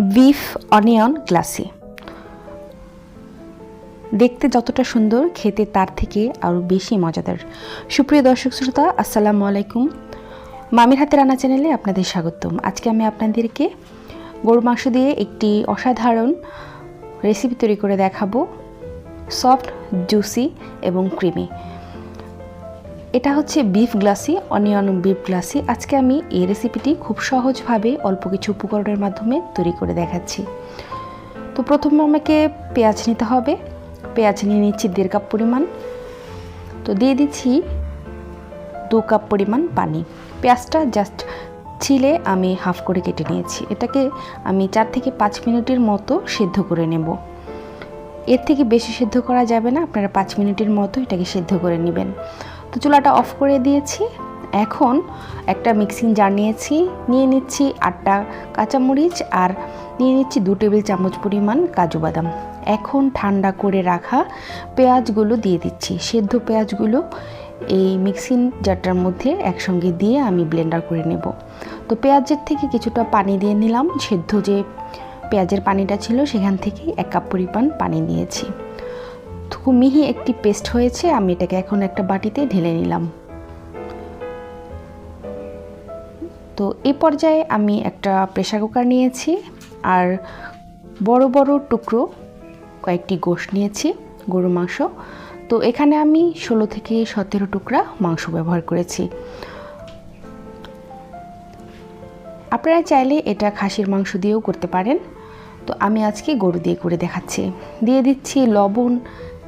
Beef, onion, glassy. দেখতে যতটা সুন্দর, খেতে তার থেকে আরও বেশি মজাদার। সুপ্রিয় দর্শক শ্রোতা, আসসালামু আলাইকুম। মামির হাতে রান্না চ্যানেলে আপনাদের স্বাগতম। আজকে আমি আপনাদেরকে গরু মাংস দিয়ে একটি অসাধারণ রেসিপি তৈরি করে দেখাবো। সফট জুসি এবং ক্রিমি এটা হচ্ছে beef glassy onion beef glassy আজকে আমি এই রেসিপিটি খুব সহজভাবে অল্প কিছু উপকরণের মাধ্যমে তৈরি করে দেখাচ্ছি। তো প্রথমে আমাকে পেঁয়াজ নিতে হবে। পেঁয়াজ নিয়ে নিচ্ছি দেড় কাপ পরিমাণ। তো দিয়ে দিচ্ছি দু কাপ পরিমাণ পানি। পেঁয়াজটা জাস্ট ছিলে আমি হাফ করে কেটে নিয়েছি। এটাকে আমি চার থেকে পাঁচ মিনিটের মতো সিদ্ধ করে নেব। এর থেকে বেশি সেদ্ধ করা যাবে না। আপনারা পাঁচ মিনিটের মতো এটাকে সিদ্ধ করে নেবেন। তো চুলাটা অফ করে দিয়েছি। এখন একটা মিক্সিং জার নিয়েছি। নিয়ে নিচ্ছি আটটা কাঁচামরিচ আর নিয়ে নিচ্ছি দু টেবিল চামচ পরিমাণ কাজু বাদাম। এখন ঠান্ডা করে রাখা পেঁয়াজগুলো দিয়ে দিচ্ছি। সেদ্ধ পেঁয়াজগুলো এই মিক্সিং জারটার মধ্যে একসঙ্গে দিয়ে আমি ব্লেন্ডার করে নেব। তো পেঁয়াজের থেকে কিছুটা পানি দিয়ে নিলাম। সেদ্ধ যে পেঁয়াজের পানিটা ছিল সেখান থেকে এক কাপ পরিমাণ পানি নিয়েছি। খুব মিহি একটি পেস্ট হয়েছে, আমি এটাকে এখন একটা বাটিতে ঢেলে নিলাম। তো এই পর্যায়ে আমি একটা প্রেশার কুকার নিয়েছি আর বড় বড় টুকরো কয়েকটি গোশ নিয়েছি, গরু মাংস। তো এখানে আমি ষোলো থেকে সতেরো টুকরা মাংস ব্যবহার করেছি। আপনারা চাইলে এটা খাসির মাংস দিয়েও করতে পারেন। তো আমি আজকে গরু দিয়ে করে দেখাচ্ছি। দিয়ে দিচ্ছি লবণ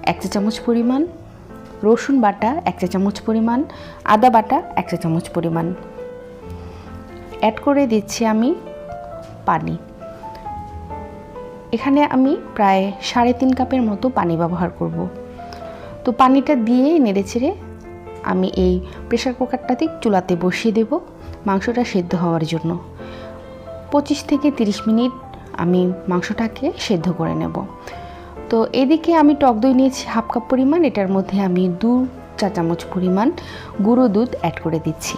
এক চা চামচ পরিমাণ, রসুন বাটা এক চা চামচ পরিমাণ, আদা বাটা এক চা চামচ পরিমাণ। অ্যাড করে দিচ্ছি আমি পানি। এখানে আমি প্রায় সাড়ে তিন কাপের মতো পানি ব্যবহার করব। তো পানিটা দিয়ে নেড়েচেড়ে আমি এই প্রেশার কুকারটাতে চুলাতে বসিয়ে দেব, মাংসটা সেদ্ধ হওয়ার জন্য। পঁচিশ থেকে তিরিশ মিনিট আমি মাংসটাকে সেদ্ধ করে নেব। তো এদিকে আমি টক দই নিয়েছি হাফ কাপ পরিমাণ, এটার মধ্যে আমি দু চা চামচ পরিমাণ গুঁড়ো দুধ অ্যাড করে দিচ্ছি।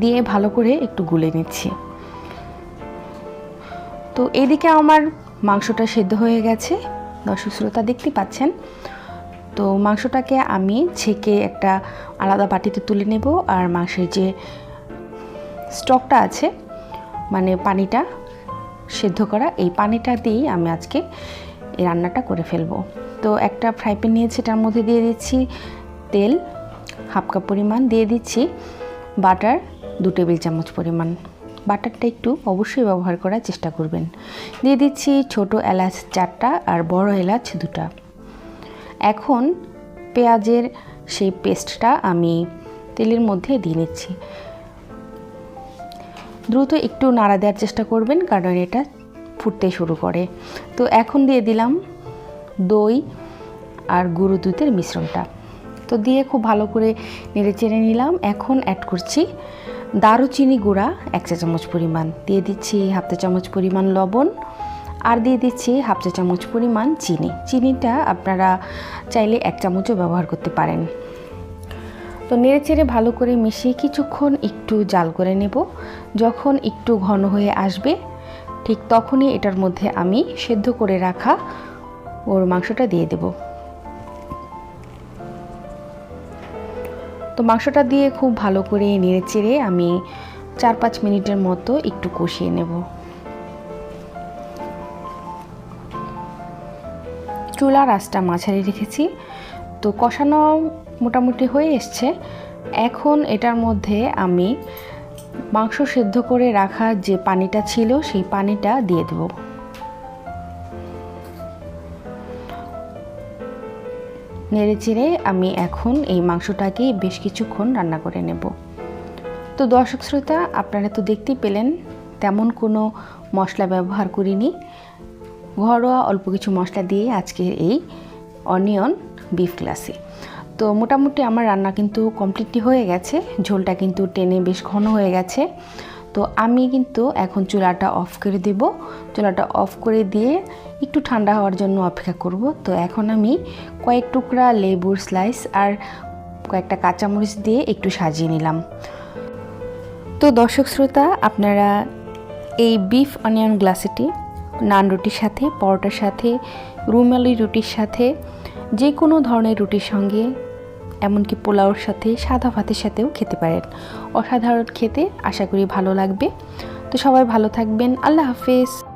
দিয়ে ভালো করে একটু গুলে নিচ্ছি। তো এদিকে আমার মাংসটা সেদ্ধ হয়ে গেছে। দর্শক শ্রোতা দেখতে পাচ্ছেন। তো মাংসটাকে আমি ছেঁকে একটা আলাদা বাটিতে তুলে নেব আর মাংসের যে স্টকটা আছে মানে পানিটা সেদ্ধ করা, এই পানিটা দিয়েই আমি আজকে এই রান্নাটা করে ফেলব। তো একটা ফ্রাই প্যান নিয়েছি, এটার মধ্যে দিয়ে দিচ্ছি তেল হাফ কাপ পরিমাণ দিয়ে দিচ্ছি বাটার দু টেবিল চামচ পরিমাণ। বাটারটা একটু অবশ্যই ব্যবহার করার চেষ্টা করবেন। দিয়ে দিচ্ছি ছোট এলাচ চারটা আর বড় এলাচ দুটা। এখন পেঁয়াজের সেই পেস্টটা আমি তেলের মধ্যে দিয়ে নিচ্ছি। দ্রুত একটু নাড়া দেওয়ার চেষ্টা করবেন, কারণ এটা ফুটতে শুরু করে। তো এখন দিয়ে দিলাম দই আর গুঁড়ো দুধের মিশ্রণটা। তো দিয়ে খুব ভালো করে নেড়ে চেড়ে নিলাম। এখন অ্যাড করছি দারুচিনি গুঁড়া, এক চা চামচ পরিমাণ। দিয়ে দিচ্ছি হাফ চা চামচ পরিমাণ লবণ আর দিয়ে দিচ্ছি হাফ চা চামচ পরিমাণ চিনি। চিনিটা আপনারা চাইলে এক চামচও ব্যবহার করতে পারেন। তো নেড়ে চেড়ে ভালো করে মিশিয়ে কিছুক্ষণ একটু জাল করে নেব। যখন একটু ঘন হয়ে আসবে ঠিক তখনই এটার মধ্যে আমি সেদ্ধ করে রাখা ওর মাংসটা দিয়ে দেব। তো মাংসটা দিয়ে খুব ভালো করে নেড়ে চেড়ে আমি চার পাঁচ মিনিটের মতো একটু কষিয়ে নেব। চুলার আঁচটা মাঝারি রেখেছি। তো কষানো মোটামুটি হয়ে এসছে। এখন এটার মধ্যে আমি মাংস সেদ্ধ করে রাখা যে পানিটা ছিল, সেই পানিটা দিয়ে দেব। নেড়ে চেড়ে আমি এখন এই মাংসটাকে বেশ কিছুক্ষণ রান্না করে নেব। তো দর্শক শ্রোতা, আপনারা তো দেখতেই পেলেন, তেমন কোনো মশলা ব্যবহার করিনি। ঘরোয়া অল্প কিছু মশলা দিয়ে আজকের এই অনিয়ন বিফ ক্লাসে তো মোটামুটি আমার রান্না কিন্তু কমপ্লিটলি হয়ে গেছে। ঝোলটা কিন্তু টেনে বেশ ঘন হয়ে গেছে। তো আমি কিন্তু এখন চুলাটা অফ করে দেব। চুলাটা অফ করে দিয়ে একটু ঠান্ডা হওয়ার জন্য অপেক্ষা করব। তো এখন আমি কয়েক টুকরা লেবুর স্লাইস আর কয়েকটা কাঁচামরিচ দিয়ে একটু সাজিয়ে নিলাম। তো দর্শক শ্রোতা, আপনারা এই বিফ অনিয়ন গ্লাসেটি নান রুটির সাথে, পরোটার সাথে, রুমালি রুটির সাথে যে কোনো ধরনের রুটির সঙ্গে এমনকি পোলাওর সাথে সাদা ভাতের সাথেও খেতে পারেন। অসাধারণ খেতে আশা করি ভালো লাগবে। তো সবাই ভালো থাকবেন। আল্লাহ হাফেজ।